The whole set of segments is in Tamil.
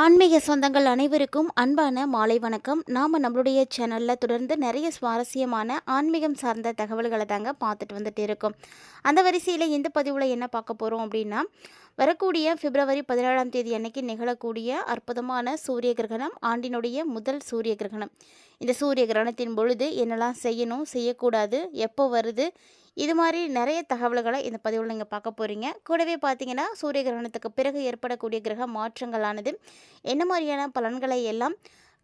ஆன்மீக சொந்தங்கள் அனைவருக்கும் அன்பான மாலை வணக்கம். நாம் நம்மளுடைய சேனலில் தொடர்ந்து நிறைய சுவாரஸ்யமான ஆன்மீகம் சார்ந்த தகவல்களை தாங்க பார்த்துட்டு வந்துட்டு இருக்கோம். அந்த வரிசையில் இந்த பதிவில் என்ன பார்க்க போகிறோம் அப்படின்னா வரக்கூடிய பிப்ரவரி பதினேழாம் தேதி அன்னைக்கு நிகழக்கூடிய அற்புதமான சூரிய கிரகணம் ஆண்டினுடைய முதல் சூரிய கிரகணம். இந்த சூரிய கிரகணத்தின் பொழுது என்னெல்லாம் செய்யணும் செய்யக்கூடாது எப்போ வருது இது மாதிரி நிறைய தகவல்களை இந்த பதிவில் நீங்கள் பார்க்க போகிறீங்க கூடவே பார்த்தீங்கன்னா சூரிய கிரகணத்துக்கு பிறகு ஏற்படக்கூடிய கிரக மாற்றங்களானது என்ன மாதிரியான பலன்களை எல்லாம்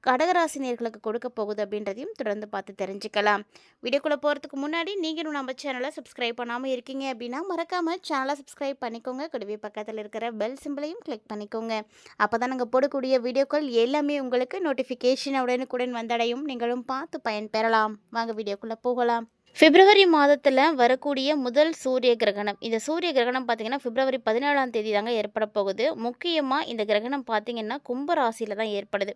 கடகராசினியர்களுக்கு கொடுக்க போகுது அப்படின்றதையும் தொடர்ந்து பார்த்து தெரிஞ்சுக்கலாம். வீடியோக்குள்ளே போகிறதுக்கு முன்னாடி நீங்களும் நம்ம சேனலை சப்ஸ்கிரைப் பண்ணாமல் இருக்கீங்க அப்படின்னா மறக்காமல் சேனலை சப்ஸ்கிரைப் பண்ணிக்கோங்க. கூடவே பக்கத்தில் இருக்கிற பெல் சிம்பிளையும் கிளிக் பண்ணிக்கோங்க. அப்போ தான் நாங்கள் போடக்கூடிய வீடியோக்கள் எல்லாமே உங்களுக்கு நோட்டிஃபிகேஷன் உடனுக்குடன் வந்தடையும். நீங்களும் பார்த்து பயன்பெறலாம். வாங்க வீடியோக்குள்ளே போகலாம். பிப்ரவரி மாதத்தில் வரக்கூடிய முதல் சூரிய கிரகணம். இந்த சூரிய கிரகணம் பார்த்தீங்கன்னா பிப்ரவரி பதினேழாம் தேதி தாங்க ஏற்பட போகுது. முக்கியமாக இந்த கிரகணம் பார்த்தீங்கன்னா கும்ப ராசியில் தான் ஏற்படுது.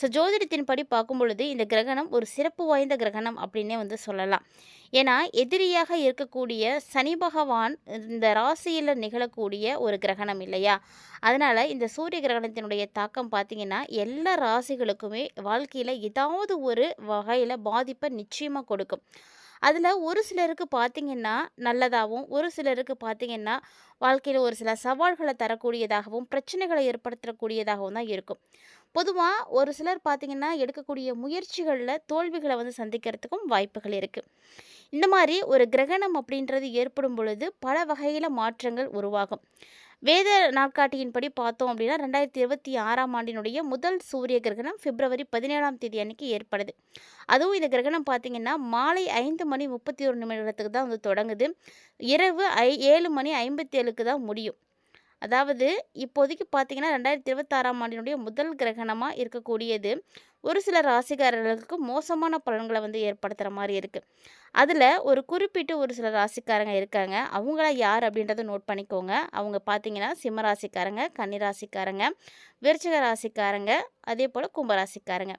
ஸோ ஜோதிடத்தின்படி பார்க்கும் பொழுது இந்த கிரகணம் ஒரு சிறப்பு வாய்ந்த கிரகணம் அப்படின்னே வந்து சொல்லலாம். ஏன்னா எதிரியாக இருக்கக்கூடிய சனி பகவான் இந்த ராசியில் நிகழக்கூடிய ஒரு கிரகணம் இல்லையா? அதனால் இந்த சூரிய கிரகணத்தினுடைய தாக்கம் பார்த்தீங்கன்னா எல்லா ராசிகளுக்குமே வாழ்க்கையில் ஏதாவது ஒரு வகையில் பாதிப்பை நிச்சயமாக கொடுக்கும். அதில் ஒரு சிலருக்கு பார்த்தீங்கன்னா நல்லதாகவும் ஒரு சிலருக்கு பார்த்தீங்கன்னா வாழ்க்கையில் ஒரு சில சவால்களை தரக்கூடியதாகவும் பிரச்சனைகளை ஏற்படுத்தக்கூடியதாகவும் தான் இருக்கும். பொதுவாக ஒரு சிலர் பார்த்திங்கன்னா எடுக்கக்கூடிய முயற்சிகளில் தோல்விகளை வந்து சந்திக்கிறதுக்கும் வாய்ப்புகள் இருக்குது இந்த மாதிரி ஒரு கிரகணம் அப்படின்றது ஏற்படும் பொழுது பல வகையில் மாற்றங்கள் உருவாகும். வேத நாட்காட்டியின்படி பார்த்தோம் அப்படின்னா ரெண்டாயிரத்தி இருபத்தி ஆறாம் ஆண்டினுடைய முதல் சூரிய கிரகணம் பிப்ரவரி பதினேழாம் தேதி அன்னைக்கு ஏற்படுது அதுவும் இந்த கிரகணம் பார்த்தீங்கன்னா மாலை ஐந்து மணி முப்பத்தி ஒரு நிமிடத்துக்கு தான் வந்து தொடங்குது. இரவு ஐ ஏழு மணி ஐம்பத்தி ஏழுக்கு தான் முடியும். அதாவது இப்போதைக்கு பார்த்தீங்கன்னா ரெண்டாயிரத்தி இருபத்தாறாம் ஆண்டினுடைய முதல் கிரகணமாக இருக்கக்கூடியது ஒரு சில ராசிக்காரர்களுக்கு மோசமான பலன்களை வந்து ஏற்படுத்துகிற மாதிரி இருக்குது அதில் ஒரு குறிப்பிட்டு ஒரு சில ராசிக்காரங்க இருக்காங்க. அவங்கள யார் அப்படின்றத நோட் பண்ணிக்கோங்க. அவங்க பார்த்தீங்கன்னா சிம்ம ராசிக்காரங்க கன்னி ராசிக்காரங்க விருச்சிக ராசிக்காரங்க அதே போல் கும்பராசிக்காரங்க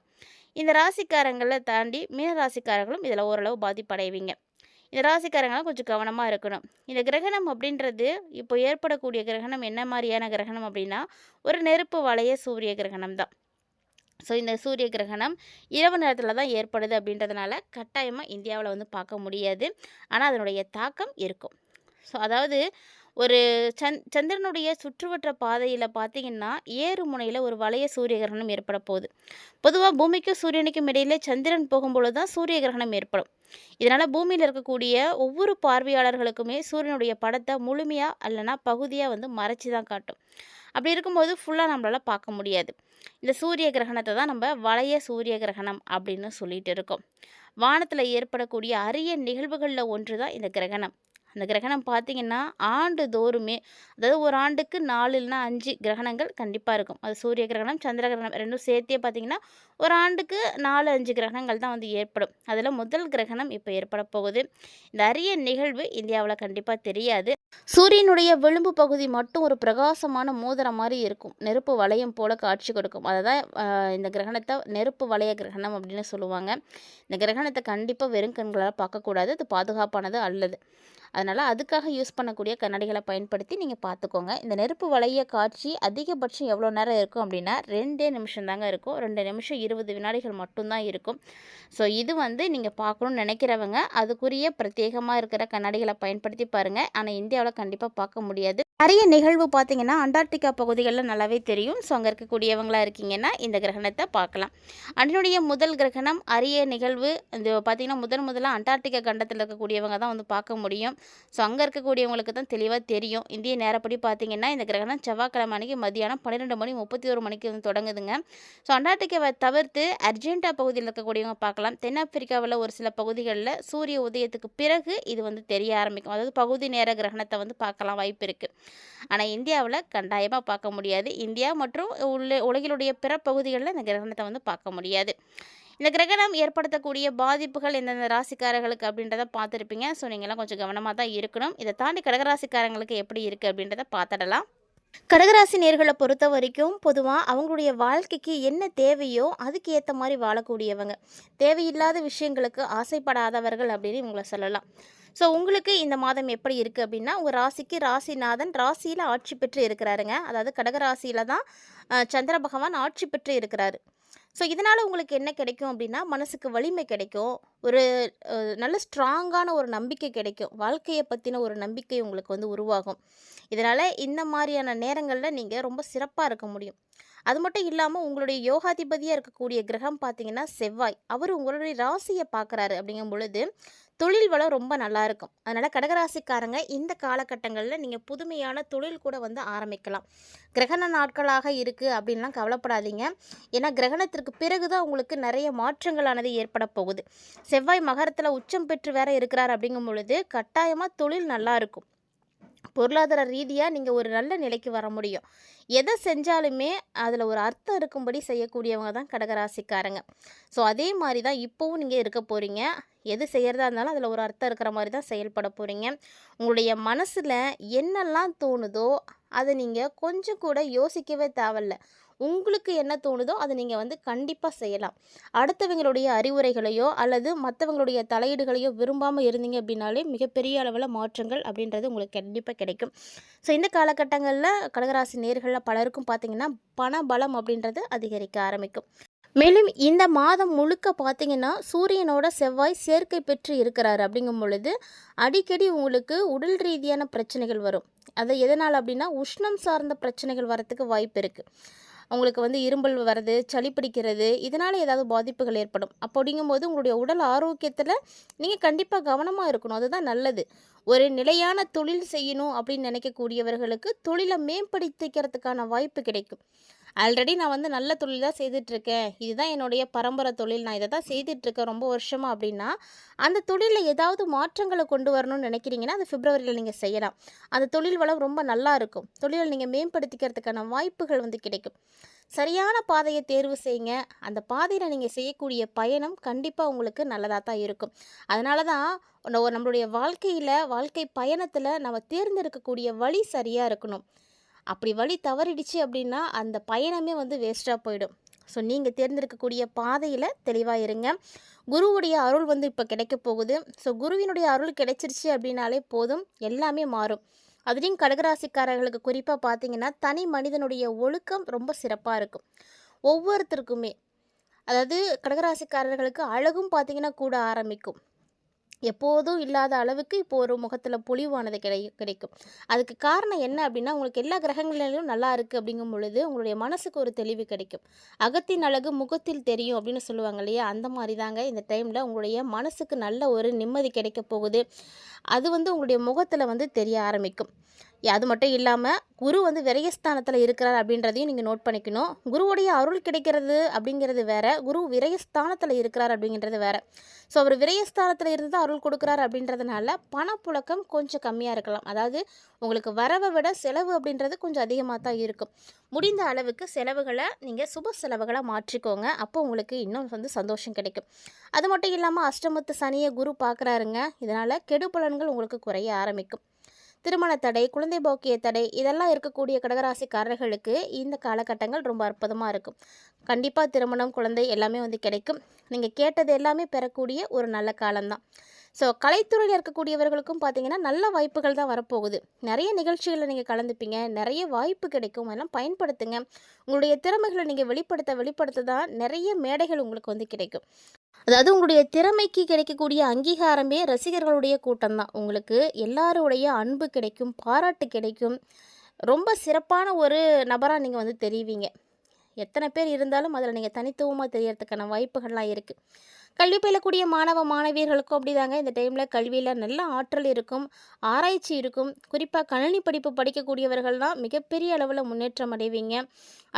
இந்த ராசிக்காரங்களை தாண்டி மீன ராசிக்காரங்களும் இதில் ஓரளவு பாதிப்படைவீங்க. இந்த ராசிக்காரங்களாம் கொஞ்சம் கவனமாக இருக்கணும். இந்த கிரகணம் அப்படின்றது இப்போ ஏற்படக்கூடிய கிரகணம் என்ன மாதிரியான கிரகணம் அப்படின்னா ஒரு நெருப்பு வளைய சூரிய கிரகணம் தான். ஸோ இந்த சூரிய கிரகணம் இரவு நேரத்தில் தான் ஏற்படுது அப்படின்றதுனால கட்டாயமாக இந்தியாவில் வந்து பார்க்க முடியாது. ஆனால் அதனுடைய தாக்கம் இருக்கும். ஸோ அதாவது ஒரு சந் சந்திரனுடைய சுற்றுவட்ட பாதையில் பார்த்தீங்கன்னா ஏறு முனையில் ஒரு வளைய சூரிய கிரகணம் ஏற்பட போகுது. பொதுவாக பூமிக்கும் சூரியனுக்கும் இடையிலே சந்திரன் போகும்பொழுது தான் சூரிய கிரகணம் ஏற்படும். இதனால் பூமியில் இருக்கக்கூடிய ஒவ்வொரு பார்வையாளர்களுக்குமே சூரியனுடைய படத்தை முழுமையாக அல்லனா பகுதியாக வந்து மறைச்சி தான் காட்டும். அப்படி இருக்கும்போது ஃபுல்லாக நம்மளால் பார்க்க முடியாது. இந்த சூரிய கிரகணத்தை தான் நம்ம வளைய சூரிய கிரகணம் அப்படின்னு சொல்லிட்டு இருக்கோம். வானத்தில் ஏற்படக்கூடிய அரிய நிகழ்வுகளில் ஒன்று தான் இந்த கிரகணம். அந்த கிரகணம் பார்த்திங்கன்னா ஆண்டுதோறுமே அதாவது ஒரு ஆண்டுக்கு நாலு இல்லைனா அஞ்சு கிரகணங்கள் கண்டிப்பாக இருக்கும். அது சூரிய கிரகணம் சந்திர கிரகணம் ரெண்டும் சேர்த்தே பார்த்திங்கன்னா ஒரு ஆண்டுக்கு நாலு அஞ்சு கிரகணங்கள் தான் வந்து ஏற்படும். அதில் முதல் கிரகணம் இப்போ ஏற்பட போகுது. இந்த அரிய நிகழ்வு இந்தியாவில் கண்டிப்பாக தெரியாது. சூரியனுடைய விளிம்பு பகுதி மட்டும் ஒரு பிரகாசமான மோதிரம் மாதிரி இருக்கும். நெருப்பு வளையம் போல காட்சி கொடுக்கும். அதை தான் இந்த கிரகணத்தை நெருப்பு வளைய கிரகணம் அப்படின்னு சொல்லுவாங்க. இந்த கிரகணத்தை கண்டிப்பாக வெறும் கண்களால் பார்க்கக்கூடாது. அது பாதுகாப்பானது அல்லது. அதனால் அதுக்காக யூஸ் பண்ணக்கூடிய கண்ணாடிகளை பயன்படுத்தி நீங்கள் பார்த்துக்கோங்க இந்த நெருப்பு வளைய காட்சி அதிகபட்சம் எவ்வளோ நேரம் இருக்கும் அப்படின்னா ரெண்டே நிமிஷம் தாங்க இருக்கும். ரெண்டு நிமிஷம் இருபது வினாடிகள் மட்டும்தான் இருக்கும். ஸோ இது வந்து நீங்கள் பார்க்கணுன்னு நினைக்கிறவங்க அதுக்குரிய பிரத்யேகமாக இருக்கிற கண்ணாடிகளை பயன்படுத்தி பாருங்கள் ஆனால் இந்தியாவில் கண்டிப்பாக பார்க்க முடியாது. நிறைய நிகழ்வு பார்த்தீங்கன்னா அண்டார்டிகா பகுதிகளில் நல்லாவே தெரியும். ஸோ அங்கே இருக்கக்கூடியவங்களாக இருக்கீங்கன்னா இந்த கிரகணத்தை பார்க்கலாம். அதனுடைய முதல் கிரகணம் அரிய நிகழ்வு இந்த பார்த்திங்கன்னா முதன் முதலாக அண்டார்டிகா கண்டத்தில் இருக்கக்கூடியவங்க தான் வந்து பார்க்க முடியும். ஸோ அங்கே இருக்கக்கூடியவங்களுக்கு தான் தெளிவாக தெரியும். இந்திய நேரப்படி பார்த்தீங்கன்னா இந்த கிரகணம் செவ்வாய்க்கிழமை அன்றைக்கி மதியானம் பன்னிரெண்டு மணி முப்பத்தி ஒரு மணிக்கு வந்து தொடங்குதுங்க. ஸோ அண்டார்டிகாவை தவிர்த்து அர்ஜென்டா பகுதியில் இருக்கக்கூடியவங்க பார்க்கலாம். தென்னாப்பிரிக்காவில் ஒரு சில பகுதிகளில் சூரிய உதயத்துக்கு பிறகு இது வந்து தெரிய ஆரம்பிக்கும். அதாவது பகுதி நேர கிரகணத்தை வந்து பார்க்கலாம் வாய்ப்பு இருக்குது ஆனால் இந்தியாவில் கண்டாயமாக பார்க்க முடியாது. இந்தியா மற்றும் உள்ள உலகிலுடைய பிற பகுதிகளில் இந்த கிரகணத்தை வந்து பார்க்க முடியாது. இந்த கிரகணம் ஏற்படுத்தக்கூடிய பாதிப்புகள் எந்தெந்த ராசிக்காரர்களுக்கு அப்படின்றத பார்த்துருப்பீங்க. ஸோ நீங்கள்லாம் கொஞ்சம் கவனமாக தான் இருக்கணும். இதை தாண்டி கடகராசிக்காரங்களுக்கு எப்படி இருக்குது அப்படின்றத பார்த்துடலாம். கடகராசி நேர்களை பொறுத்த வரைக்கும் பொதுவாக அவங்களுடைய வாழ்க்கைக்கு என்ன தேவையோ அதுக்கு ஏற்ற மாதிரி வாழக்கூடியவங்க. தேவையில்லாத விஷயங்களுக்கு ஆசைப்படாதவர்கள் அப்படின்னு இவங்களை சொல்லலாம். ஸோ உங்களுக்கு இந்த மாதம் எப்படி இருக்குது அப்படின்னா உங்கள் ராசிக்கு ராசிநாதன் ராசியில் ஆட்சி பெற்று இருக்கிறாருங்க. அதாவது கடகராசியில் தான் சந்திர பகவான் ஆட்சி பெற்று இருக்கிறாரு. ஸோ இதனால் உங்களுக்கு என்ன கிடைக்கும் அப்படின்னா மனசுக்கு வலிமை கிடைக்கும். ஒரு நல்ல ஸ்ட்ராங்கான ஒரு நம்பிக்கை கிடைக்கும். வாழ்க்கையை பற்றின ஒரு நம்பிக்கை உங்களுக்கு வந்து உருவாகும். இதனால் இந்த மாதிரியான நேரங்களில் நீங்கள் ரொம்ப சிறப்பாக இருக்க முடியும். அது மட்டும் இல்லாமல் உங்களுடைய யோகாதிபதியாக இருக்கக்கூடிய கிரகம் பார்த்தீங்கன்னா செவ்வாய். அவர் உங்களுடைய ராசியை பார்க்குறாரு அப்படிங்கும் பொழுது தொழில் வளம் ரொம்ப நல்லா இருக்கும். அதனால் கடகராசிக்காரங்க இந்த காலகட்டங்களில் நீங்கள் புதுமையான தொழில் கூட வந்து ஆரம்பிக்கலாம். கிரகண நாட்களாக இருக்குது அப்படின்லாம் கவலைப்படாதீங்க. ஏன்னா கிரகணத்திற்கு பிறகு தான் உங்களுக்கு நிறைய மாற்றங்களானது ஏற்பட போகுது. செவ்வாய் மகரத்தில் உச்சம் பெற்று வேற இருக்கிறார் அப்படிங்கும் பொழுது கட்டாயமாக தொழில் நல்லா இருக்கும். பொருளாதார ரீதியாக நீங்கள் ஒரு நல்ல நிலைக்கு வர முடியும். எதை செஞ்சாலுமே அதில் ஒரு அர்த்தம் இருக்கும்படி செய்யக்கூடியவங்க தான் கடகராசிக்காரங்க. ஸோ அதே மாதிரி தான் இப்போவும் நீங்கள் இருக்க போகிறீங்க எது செய்கிறதா இருந்தாலும் அதில் ஒரு அர்த்தம் இருக்கிற மாதிரி தான் செயல்பட போகிறீங்க உங்களுடைய மனசில் என்னெல்லாம் தோணுதோ அதை நீங்கள் கொஞ்சம் கூட யோசிக்கவே தேவையில்ல. உங்களுக்கு என்ன தோணுதோ அதை நீங்கள் வந்து கண்டிப்பாக செய்யலாம். அடுத்தவங்களுடைய அறிவுரைகளையோ அல்லது மற்றவங்களுடைய தலையீடுகளையோ விரும்பாமல் இருந்தீங்க அப்படின்னாலே மிகப்பெரிய அளவில் மாற்றங்கள் அப்படின்றது உங்களுக்கு கண்டிப்பாக கிடைக்கும். ஸோ இந்த காலகட்டங்களில் கடகராசி நேர்களில் பலருக்கும் பார்த்தீங்கன்னா பண பலம் அப்படின்றது அதிகரிக்க ஆரம்பிக்கும். மேலும் இந்த மாதம் முழுக்க பார்த்தீங்கன்னா சூரியனோட செவ்வாய் சேர்க்கை பெற்று இருக்கிறார் அப்படிங்கும் பொழுது அடிக்கடி உங்களுக்கு உடல் ரீதியான பிரச்சனைகள் வரும். அது எதனால் அப்படின்னா உஷ்ணம் சார்ந்த பிரச்சனைகள் வரத்துக்கு வாய்ப்பு இருக்குது அவங்களுக்கு வந்து இரும்பல் வர்றது சளி பிடிக்கிறது இதனால் ஏதாவது பாதிப்புகள் ஏற்படும். அப்படிங்கும்போது உங்களுடைய உடல் ஆரோக்கியத்தில் நீங்கள் கண்டிப்பாக கவனமாக இருக்கணும். அதுதான் நல்லது. ஒரு நிலையான தொழில் செய்யணும் அப்படின்னு நினைக்கக்கூடியவர்களுக்கு தொழிலை மேம்படுத்திக்கிறதுக்கான வாய்ப்பு கிடைக்கும். ஆல்ரெடி நான் வந்து நல்ல தொழில் தான் செய்துட்ருக்கேன் இதுதான் என்னுடைய பரம்பரை தொழில். நான் இதை தான் செய்துட்ருக்கேன் ரொம்ப வருஷமாக அப்படின்னா அந்த தொழிலில் ஏதாவது மாற்றங்களை கொண்டு வரணும்னு நினைக்கிறீங்கன்னா அது பிப்ரவரியில் நீங்கள் செய்யலாம். அந்த தொழில் வளம் ரொம்ப நல்லா இருக்கும். தொழிலை நீங்கள் மேம்படுத்திக்கிறதுக்கான வாய்ப்புகள் வந்து கிடைக்கும். சரியான பாதையை தேர்வு செய்யுங்க. அந்த பாதையில் நீங்கள் செய்யக்கூடிய பயணம் கண்டிப்பாக உங்களுக்கு நல்லதாக தான் இருக்கும். அதனால தான் நம்மளுடைய வாழ்க்கையில் வாழ்க்கை பயணத்தில் நம்ம தேர்ந்தெடுக்கக்கூடிய வழி சரியாக இருக்கணும். அப்படி வழி தவறிடுச்சு அப்படின்னா அந்த பயணமே வந்து வேஸ்ட்டாக போயிடும். ஸோ நீங்கள் தேர்ந்தெடுக்கக்கூடிய பாதையில் தெளிவாக இருங்க. குருவுடைய அருள் வந்து இப்போ கிடைக்க போகுது. ஸோ குருவினுடைய அருள் கிடைச்சிருச்சு அப்படின்னாலே போதும். எல்லாமே மாறும். அதுலேயும் கடகராசிக்காரர்களுக்கு குறிப்பாக பார்த்தீங்கன்னா தனி மனிதனுடைய ஒழுக்கம் ரொம்ப சிறப்பாக இருக்கும். ஒவ்வொருத்தருக்குமே. அதாவது கடகராசிக்காரர்களுக்கு அழகும் பார்த்திங்கன்னா கூட ஆரம்பிக்கும். எப்போதும் இல்லாத அளவுக்கு இப்போ ஒரு முகத்தில் பொலிவானது கிடை கிடைக்கும். அதுக்கு காரணம் என்ன அப்படின்னா உங்களுக்கு எல்லா கிரகங்களிலும் நல்லா இருக்குது அப்படிங்கும் பொழுது உங்களுடைய மனசுக்கு ஒரு தெளிவு கிடைக்கும். அகத்தின் அழகு முகத்தில் தெரியும் அப்படின்னு சொல்லுவாங்க இல்லையா? அந்த மாதிரி தாங்க இந்த டைமில் உங்களுடைய மனசுக்கு நல்ல ஒரு நிம்மதி கிடைக்க போகுது. அது வந்து உங்களுடைய முகத்தில் வந்து தெரிய ஆரம்பிக்கும். அது மட்டும் இல்லாமல் குரு வந்து விரயஸ்தானத்தில் இருக்கிறார் அப்படின்றதையும் நீங்கள் நோட் பண்ணிக்கணும். குருவுடைய அருள் கிடைக்கிறது அப்படிங்கிறது வேற குரு விரயஸ்தானத்தில் இருக்கிறார் அப்படிங்கிறது வேற. ஸோ அவர் விரயஸ்தானத்தில் இருந்து தான் அருள் கொடுக்குறாரு அப்படின்றதுனால பணப்புழக்கம் கொஞ்சம் கம்மியாக இருக்கலாம். அதாவது உங்களுக்கு வரவை விட செலவு அப்படின்றது கொஞ்சம் அதிகமாக தான் இருக்கும். முடிந்த அளவுக்கு செலவுகளை நீங்கள் சுப செலவுகளை மாற்றிக்கோங்க. அப்போ உங்களுக்கு இன்னும் வந்து சந்தோஷம் கிடைக்கும். அது மட்டும் இல்லாமல் அஷ்டமத்து சனியை குரு பார்க்குறாருங்க இதனால் கெடு பலன்கள் உங்களுக்கு குறைய ஆரம்பிக்கும். திருமண தடை குழந்தை போக்கிய தடை இதெல்லாம் இருக்கக்கூடிய கடகராசிக்காரர்களுக்கு இந்த காலகட்டங்கள் ரொம்ப அற்புதமாக இருக்கும். கண்டிப்பாக திருமணம் குழந்தை எல்லாமே வந்து கிடைக்கும். நீங்கள் கேட்டது எல்லாமே பெறக்கூடிய ஒரு நல்ல காலம்தான். ஸோ கலைத்துறையில் இருக்கக்கூடியவர்களுக்கும் பார்த்தீங்கன்னா நல்ல வாய்ப்புகள் தான் வரப்போகுது. நிறைய நிகழ்ச்சிகளில் நீங்கள் கலந்துப்பீங்க. நிறைய வாய்ப்பு கிடைக்கும். அதெல்லாம் பயன்படுத்துங்க. உங்களுடைய திறமைகளை நீங்கள் வெளிப்படுத்த வெளிப்படுத்த தான் நிறைய மேடைகள் உங்களுக்கு வந்து கிடைக்கும். அதாவது உங்களுடைய திறமைக்கு கிடைக்கக்கூடிய அங்கீகாரமே ரசிகர்களுடைய கூட்டம் தான் உங்களுக்கு எல்லாருடைய அன்பு கிடைக்கும் பாராட்டு கிடைக்கும். ரொம்ப சிறப்பான ஒரு நபராக நீங்கள் வந்து தெரிவிங்க. எத்தனை பேர் இருந்தாலும் அதில் நீங்கள் தனித்துவமாக தெரியறதுக்கான வாய்ப்புகள்லாம் இருக்குது கல்வி பயிலக்கூடிய மாணவ மாணவியர்களுக்கும் அப்படிதாங்க. இந்த டைமில் கல்வியில் நல்ல ஆற்றல் இருக்கும் ஆராய்ச்சி இருக்கும். குறிப்பாக கணினி படிப்பு படிக்கக்கூடியவர்கள் தான் மிகப்பெரிய அளவில் முன்னேற்றம் அடைவீங்க.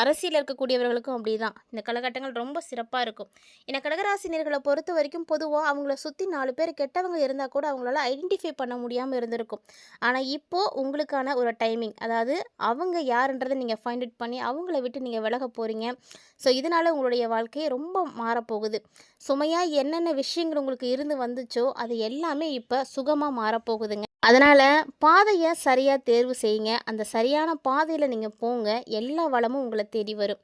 அரசியல் இருக்கக்கூடியவர்களுக்கும் அப்படி தான் இந்த காலகட்டங்கள் ரொம்ப சிறப்பாக இருக்கும். ஏன்னா கடகராசினியர்களை பொறுத்த வரைக்கும் பொதுவாக அவங்கள சுற்றி நாலு பேர் கெட்டவங்க இருந்தால் கூட அவங்களால ஐடென்டிஃபை பண்ண முடியாமல் இருந்திருக்கும். ஆனால் இப்போது உங்களுக்கான ஒரு டைமிங் அதாவது அவங்க யாருன்றதை நீங்கள் ஃபைண்ட் அவுட் பண்ணி அவங்கள விட்டு நீங்கள் விலக போகிறீங்க ஸோ இதனால் உங்களுடைய வாழ்க்கையை ரொம்ப மாறப்போகுது. சுமையாக என்னென்ன விஷயங்கள் உங்களுக்கு இருந்து வந்துச்சோ அது எல்லாமே இப்போ சுகமாக மாறப்போகுதுங்க. அதனால் பாதையை சரியாக தேர்வு செய்யுங்க. அந்த சரியான பாதையில் நீங்கள் போங்க. எல்லா வளமும் உங்களை தேடி வரும்.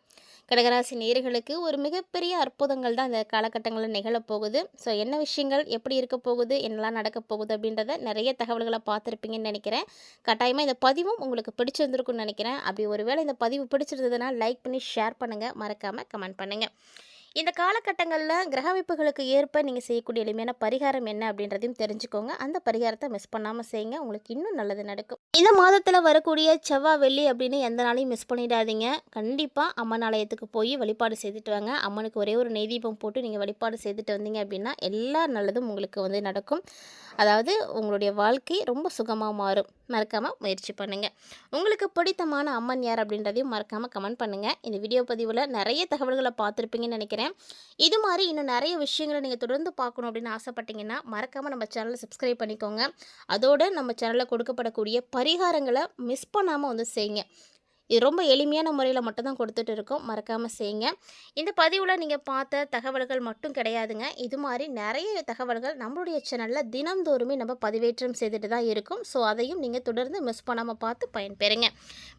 கடகராசி நேர்களுக்கு ஒரு மிகப்பெரிய அற்புதங்கள் தான் இந்த காலகட்டங்களில் நிகழப்போகுது ஸோ என்ன விஷயங்கள் எப்படி இருக்க போகுது என்னெல்லாம் நடக்க போகுது அப்படின்றத நிறைய தகவல்களை பார்த்துருப்பீங்கன்னு நினைக்கிறேன். கட்டாயமாக இந்த பதிவும் உங்களுக்கு பிடிச்சிருந்துருக்குன்னு நினைக்கிறேன். அப்படி ஒருவேளை இந்த பதிவு பிடிச்சிருந்ததுன்னா லைக் பண்ணி ஷேர் பண்ணுங்கள் மறக்காமல் கமெண்ட் பண்ணுங்கள் இந்த காலகட்டங்களில் கிரக அமைப்புகளுக்கு ஏற்ப நீங்கள் செய்யக்கூடிய எளிமையான பரிகாரம் என்ன அப்படின்றதையும் தெரிஞ்சுக்கோங்க. அந்த பரிகாரத்தை மிஸ் பண்ணாமல் செய்யுங்க உங்களுக்கு இன்னும் நல்லது நடக்கும். இந்த மாதத்தில் வரக்கூடிய செவ்வாய் வெள்ளி அப்படின்னு எந்த நாளையும் மிஸ் பண்ணிடாதீங்க. கண்டிப்பாக அம்மன் ஆலயத்துக்கு போய் வழிபாடு செய்துட்டு வாங்க. அம்மனுக்கு ஒரே ஒரு நெய் தீபம் போட்டு நீங்கள் வழிபாடு செய்துட்டு வந்தீங்க அப்படின்னா எல்லா நல்லதும் உங்களுக்கு வந்து நடக்கும். அதாவது உங்களுடைய வாழ்க்கை ரொம்ப சுகமாக மாறும். மறக்காமல் முயற்சி பண்ணுங்கள் உங்களுக்கு பிடித்தமான அம்மன் யார் அப்படின்றதையும் மறக்காமல் கமெண்ட் பண்ணுங்கள் இந்த வீடியோ பதிவில் நிறைய தகவல்களை பார்த்துருப்பீங்கன்னு நினைக்கிறேன். இது மாதிரி இன்னும் நிறைய விஷயங்களை நீங்கள் தொடர்ந்து பார்க்கணும் அப்படின்னு ஆசைப்பட்டீங்கன்னா மறக்காமல் நம்ம சேனலை சப்ஸ்கிரைப் பண்ணிக்கோங்க. அதோடு நம்ம சேனலில் கொடுக்கப்படக்கூடிய பரிகாரங்களை மிஸ் பண்ணாமல் வந்து செய்யுங்க. இது ரொம்ப எளிமையான முறையில் மட்டும்தான் கொடுத்துட்டு இருக்கோம். மறக்காமல் செய்யுங்க. இந்த பதிவில் நீங்கள் பார்த்த தகவல்கள் மட்டும் கிடையாதுங்க. இது மாதிரி நிறைய தகவல்கள் நம்மளுடைய சேனலில் தினம்தோறுமே நம்ம பதிவேற்றம் செய்துட்டு தான் இருக்கும். ஸோ அதையும் நீங்கள் தொடர்ந்து மிஸ் பண்ணாமல் பார்த்து பயன்பெறுங்க.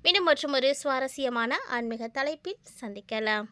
மீண்டும் மற்றும் ஒரு சுவாரஸ்யமான ஆன்மீக தலைப்பில் சந்திக்கலாம்.